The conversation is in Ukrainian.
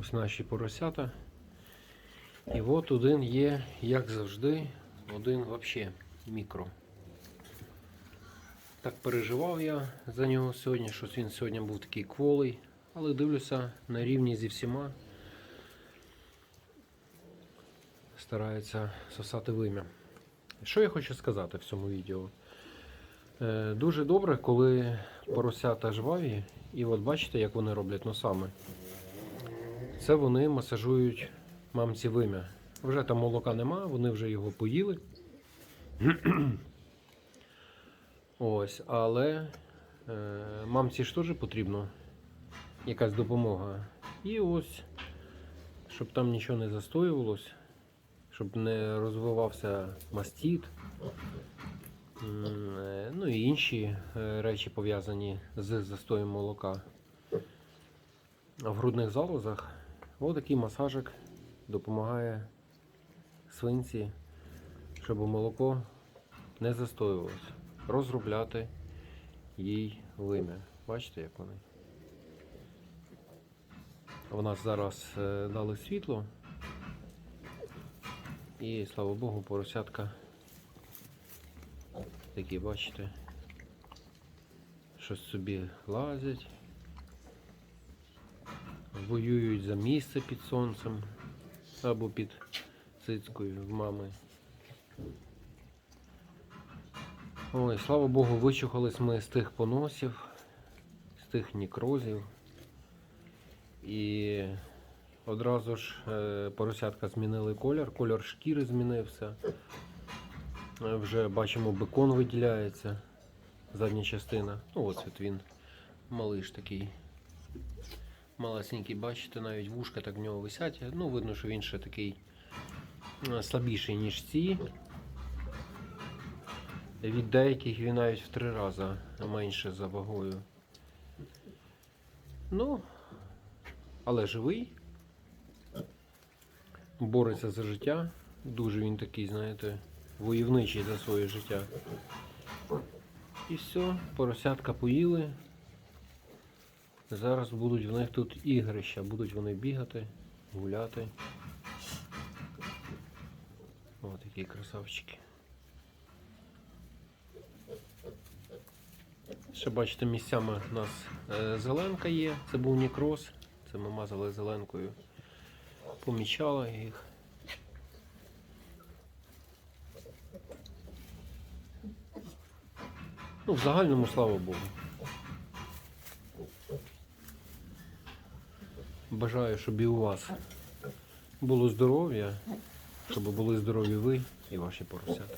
Ось наші поросята. І от один є, як завжди, один взагалі мікро. Так переживав я за нього сьогодні, що він сьогодні був такий кволий, але дивлюся на рівні зі всіма. Старається сосати вим'я. Що я хочу сказати в цьому відео? Е, Дуже добре, коли поросята жваві, і от бачите, як вони роблять носами. Це вони масажують мамці вим'я. Вже там молока нема, вони вже його поїли. Ось, але е, мамці ж теж потрібна якась допомога. І ось, щоб там нічого не застоювалось, щоб не розвивався мастіт. Е, Ну і інші е, речі пов'язані з застоєм молока. А в грудних залозах отакий масажик допомагає свинці, щоб молоко не застоювалося. Розробляти їй вим'я. Бачите, як вони? У нас зараз е, дали світло. І слава Богу, поросятка такі, бачите, щось собі лазять, воюють за місце під сонцем або під цицькою в мами. Ой, слава Богу, вичухались ми з тих поносів, з тих нікрозів. І одразу ж е, поросятка змінили колір, колір шкіри змінився. Е, Вже бачимо, бекон виділяється, задня частина. Ну ось от він, малиш такий. Малесенький, бачите, навіть вушка так в нього висять. Ну, видно, що він ще такий е, слабіший, ніж ці. Від деяких він навіть в три рази менше за вагою. Ну, але живий. Бореться за життя. Дуже він такий, знаєте, войовничий за своє життя. І все, поросятка поїли. Зараз будуть в них тут ігрища, будуть вони бігати, гуляти. Ось такі красавчики. Ще бачите, місцями у нас е, зеленка є. Це був нікроз. Це ми мазали зеленкою. Помічала їх. Ну, в загальному, слава Богу. Бажаю, щоб і у вас було здоров'я, щоб були здорові ви і ваші поросята.